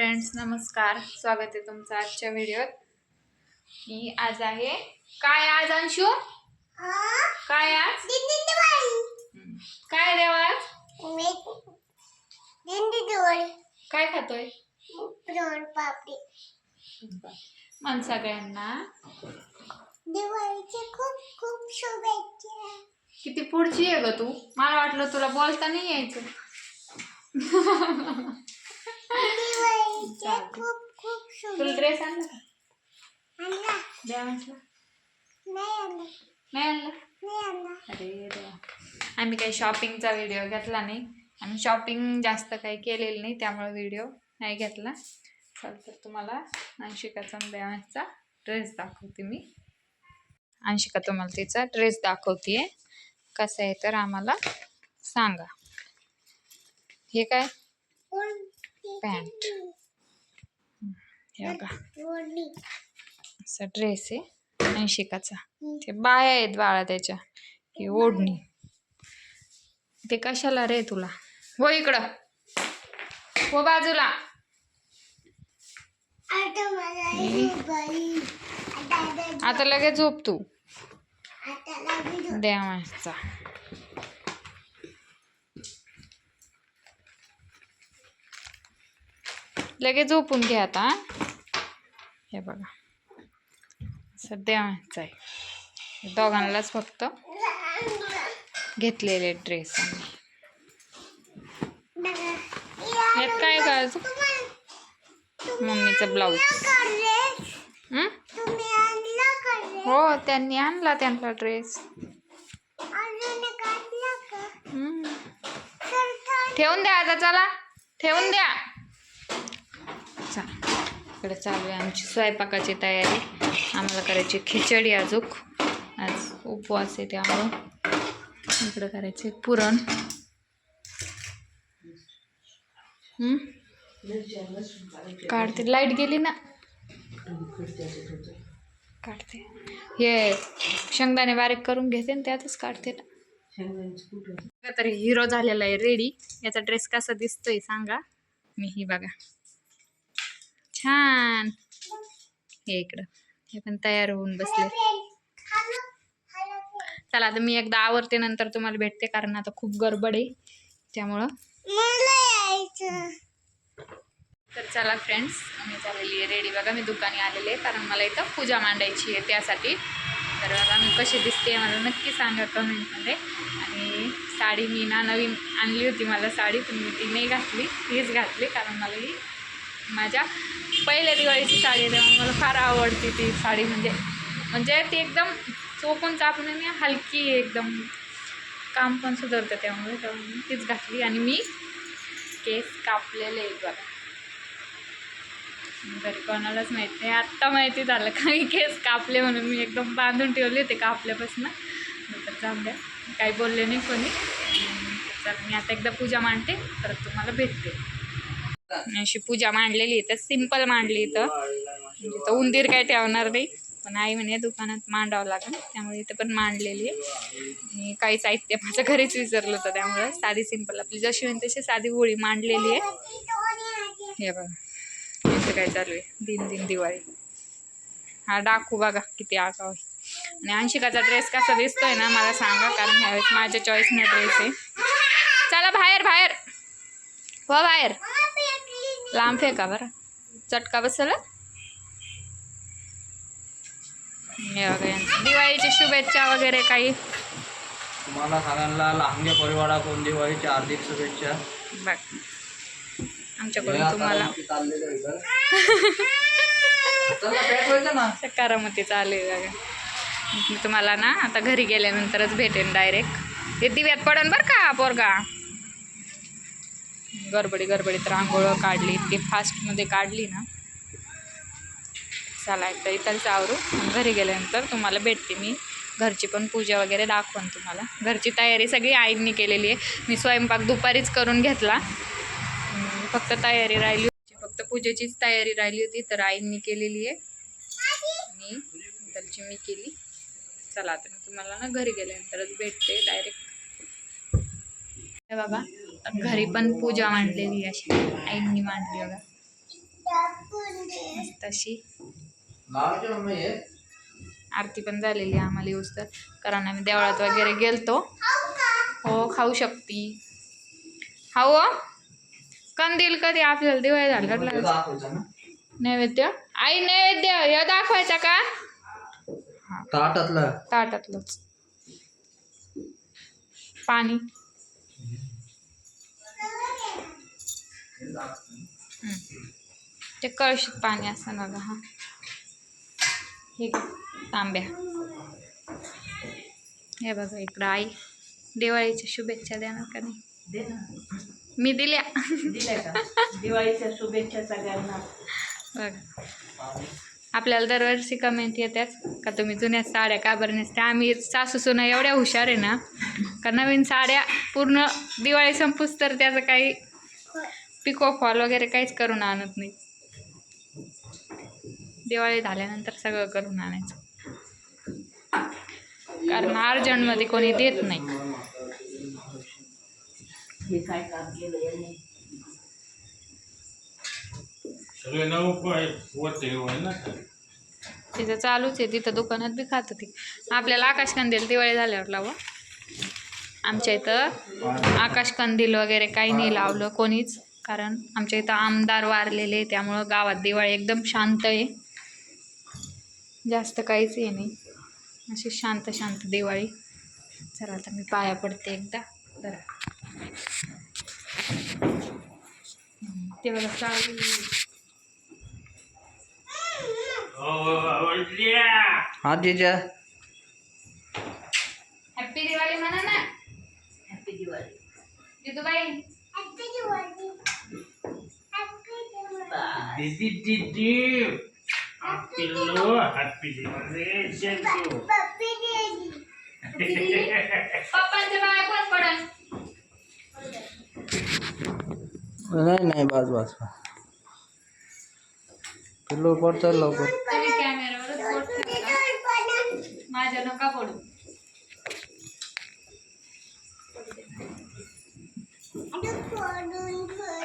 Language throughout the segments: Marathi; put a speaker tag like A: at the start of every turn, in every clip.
A: फ्रेंड्स नमस्कार. स्वागत आहे तुमचं आजच्या व्हिडिओत. मी आज आहे. काय आज अंशू? काय आज. काय देव आज? काय खातोय? मन सगळ्यांना
B: दिवाळीचे खूप खूप शुभेच्छा.
A: किती पुढची आहे ग तू? मला वाटलं तुला बोलता नाही यायचं.
B: खूप खूप
A: तुला ड्रेस आणला का?
B: आणला.
A: देवांशला
B: नाही आणला.
A: नाही आणला?
B: नाही आणला.
A: अरे देवा. आम्ही काही शॉपिंगचा व्हिडिओ घेतला नाही. आम्ही शॉपिंग जास्त काही केलेलं नाही त्यामुळे व्हिडिओ नाही घेतला. चल तर तुम्हाला अंशिकाचा देवांचा ड्रेस दाखवते मी. अंशिका तुम्हाला तिचा ड्रेस दाखवते कसा आहे तर आम्हाला सांगा. हे काय? पॅन्ट हे बघा. असा ड्रेस आहे अंशिकाचा ते बाया आहेत बाळा त्याच्या ही ओढणी. ते कशाला रे तुला? हो इकडं. हो बाजूला.
B: आता
A: लगेच झोप तू. देवाचा लगेच झोपून घे आता हे बघा. सध्या आहे. दोघांनाच फक्त घेतलेले ड्रेस आम्ही. यात काय अजून? मम्मीचं ब्लाऊज हो? त्यांनी आणला त्यांना ड्रेस ठेवून द्या आता चला. ठेवून द्या. इकडे चालू आहे आमची स्वयंपाकाची तयारी. आम्हाला करायची खिचडी अजूक. आज उपवास आहे त्यामुळं. इकडं करायचे पुरण. काढते. लाइट गेली ना? काढते. हे शेंगदाणे बारीक करून घेते आणि त्यातच काढते ना. तर हिरो झालेला आहे रेडी. याचा ड्रेस कसा दिसतोय सांगा. मी ही बघा. छान. हे इकडं. हे पण तयार होऊन बसले. चला आता मी एकदा आवरते नंतर तुम्हाला भेटते कारण आता खूप गडबड आहे. त्यामुळं. तर चला फ्रेंड्स मी झालेली आहे रेडी बघा मी दुकानी आलेले आहे कारण मला इथं पूजा मांडायची आहे त्यासाठी. तर बघा मी कशी दिसते मला नक्की सांगा कमेंटमध्ये. आणि साडी मी ना नवीन आणली होती मला साडी पण मी ती नाही घातली. हीच घातली कारण मला ही माझ्या पहिल्या दिवाळीची साडी आहे तेव्हा मला फार आवडते ती साडी. म्हणजे म्हणजे ती एकदम चोकून चापून आणि हलकी एकदम काम पण सुधारतं त्यामुळे तेव्हा मी तीच घातली आणि मी केस कापलेले बघा. घरी कोणालाच माहीत नाही आत्ता माहिती झालं का मी केस कापले म्हणून. मी एकदम बांधून ठेवले होते कापल्यापासून. नंतर जाऊन द्या. काही बोलले नाही कोणी. चल तर मी आता एकदा पूजा मांडते परत तुम्हाला भेटते. अशी पूजा मांडलेली तर सिंपल मांडली इथं. म्हणजे इथं उंदीर काय ठेवणार नाही पण आई म्हणे दुकानात मांडावं लागेल त्यामुळे इथं पण मांडलेली आहे. आणि काही साहित्य माझ्या घरीच विसरलं होतं त्यामुळे साधी सिंपल आपली जशी होईल तशी साधी होळी मांडलेली आहे. हे बघा इथं काय चालू आहे? दिन दिन दिवाळी. हा डाकू बघा किती आगाव आहे. आणि अंशिकाचा ड्रेस कसा दिसतोय ना मला सांगा कारण ह्यावेळेस माझ्या चॉईसने ड्रेस आहे. चला बाहेर बाहेर. हो बाहेर. लांब फेका बरं? चटका बसला. दिवाळीची शुभेच्छा वगैरे काही?
C: तुम्हाला सगळ्यांना लहानग्या परिवाराकडून दिवाळीच्या हार्दिक शुभेच्छा?
A: बघ आमच्याकडून तुम्हाला करामती चालेल बघा. तुम्हाला ना आता घरी गेल्यानंतरच भेटेन डायरेक्ट ते दिव्यात पडन बरं का पोरगा? गडबडी गडबडीत रांगोळ काढली इतकी फास्टमध्ये काढली ना. चला एकदा इथंच आवरू. घरी गेल्यानंतर तुम्हाला भेटते मी. घरची पण पूजा वगैरे दाखवून तुम्हाला. घरची तयारी सगळी आईंनी केलेली आहे. मी स्वयंपाक दुपारीच करून घेतला. फक्त तयारी राहिली होती. फक्त पूजेचीच तयारी राहिली होती. तर आईंनी केलेली आहे. मी नंतरची मी केली. चला आता मी तुम्हाला ना घरी गेल्यानंतरच भेटते डायरेक्ट हे बघा. घरी पण पूजा मांडलेली अशी. आईंनी मांडली बघा.
C: मम्मी हे
A: आरती पण झालेली आहे आम्हाला येऊस तर कारण आम्ही देवळात वगैरे गेलतो. हो खाऊ शकती. खाऊ हो? कंदील कधी आपल्याला दिवाळी झालं नैवेद्य आई नैवेद्य. हे दाखवायचा का?
C: ताटातलं.
A: ताटातलंच. पाणी. ते कळशीत पाणी असं ना गं हा हे तांब्या. हे बघा इकडं आई दिवाळीच्या शुभेच्छा देणार का नाही? मी दिल्या.
D: दिवाळीच्या शुभेच्छा सगळ्यांना
A: बघा. आपल्याला दरवर्षी कमेंट येतात का तुम्ही जुन्या साड्या का बरं नेसत्या? आम्ही सासू सुना एवढ्या हुशार आहे ना का नवीन साड्या पूर्ण दिवाळी संपूस तर त्याचं काही पिको फॉल वगैरे काहीच करून आणत नाही. दिवाळी झाल्यानंतर सगळं करून आणायचं. कारण अर्जंटमध्ये कोणी देत नाही.
D: हे काय काम केलं यांनी?
E: सगळे नऊ पण होते होय ना?
A: तिथं चालूच आहे तिथं दुकानात बी खात होती आपल्याला आकाश कंदील दिवाळी झाल्यावर लावा. आमच्या इथं आकाश कंदील वगैरे काही नाही लावलं कोणीच. कारण आमच्या इथं आमदार वारलेले त्यामुळं गावात दिवाळी एकदम शांत आहे. जास्त काहीच हे नाही. अशी शांत शांत दिवाळी. चला आता मी पाया पडते एकदा. जरा हम्म, ते बघा चालू
C: हा जीजा.
A: हॅप्पी दिवाळी म्हणा ना.
D: हॅपी दिवाळी.
A: जिजूबाई.
B: हॅपी दिवाळी.
E: दीदी पिल्लो हॅपी दिवाळी थँक्यू
B: पप्पी दिली
A: पप्पांच्या बाय कोण पडन
C: नाही नाही बस बस पिल्लो पडतं लवकर.
A: तुम्ही कॅमेऱ्यावरच बोट ठेवता. माझ्या नका पडू.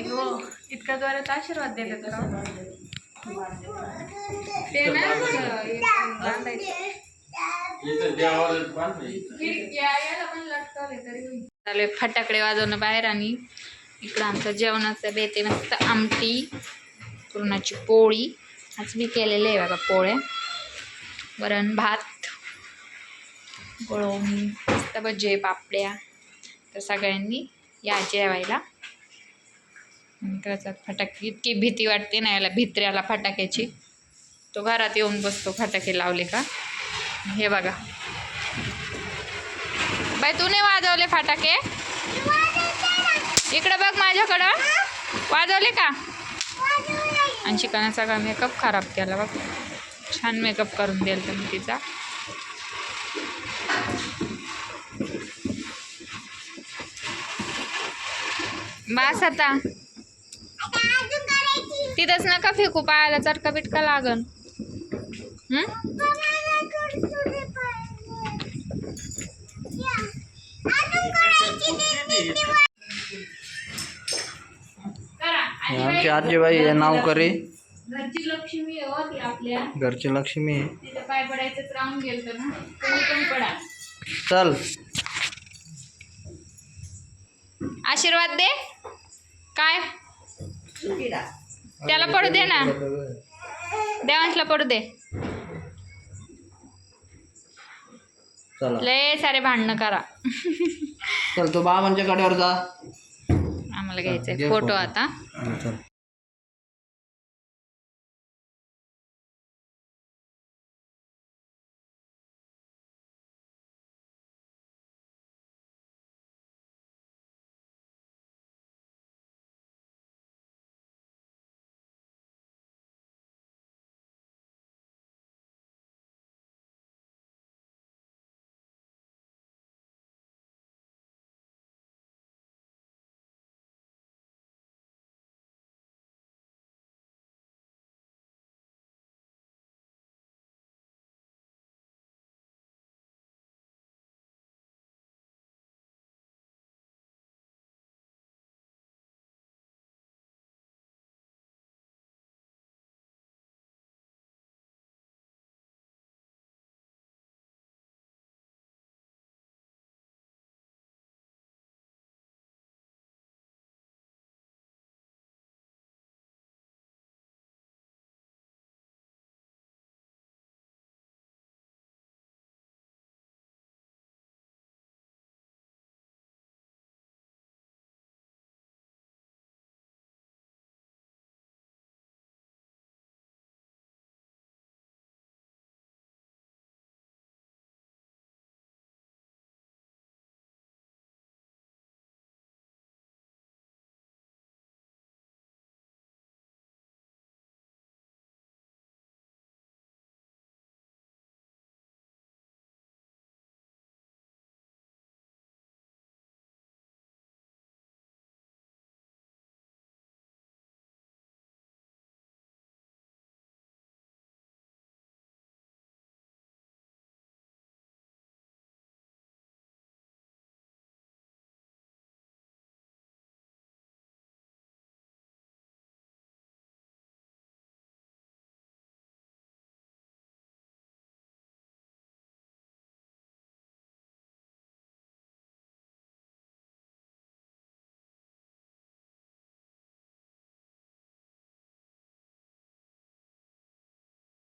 A: अयो इतका जोरात आशीर्वाद का ते ना असं एक बांधायचं.
E: इथं देवाला बांधलं इथं.
A: खिडक्या याला पण लटकवले तरी होईल. चालू आहे फटाकडे वाजवणं बाहेर आणि इकडं आमचं जेवणाचं बेते मस्त आमटी पुरणाची पोळी आज मी केलेले आहे बघा पोळ्या वरण भात गोळवणी मस्त भजे पापड्या तर सगळ्यांनी या जेवायला आणि त्याच्यात फटाके इतकी भीती वाटते ना याला भित्र्याला फटाक्याची. तो घरात येऊन बसतो फटाके लावले का? हे बघा. बाई तू नाही वाजवले फटाके? इकडं बघ माझ्याकडं. वाजवले का? आणि शिकाने सगळा मेकअप खराब केला बघ. छान मेकअप करून देईल तुम्ही तिचा. बास आता. तिथंच नका फेकू पायाला चटका बिटका लागन
C: आमची आजीबाई हे नाव करी.
A: घरची लक्ष्मी आहे हो ती आपल्या.
C: घरची लक्ष्मी. आहे.
A: तिथं पाय पडायचंच राहून गेलं ना. तुम्ही पण पडा.
C: चल.
A: आशीर्वाद दे. काय? त्याला पडू दे ना. देवांशला पडू दे. लय सारे भांडणं करा.
C: चल तो बाबांच्या कडेवर जा.
A: आम्हाला घ्यायचंय फोटो. आता.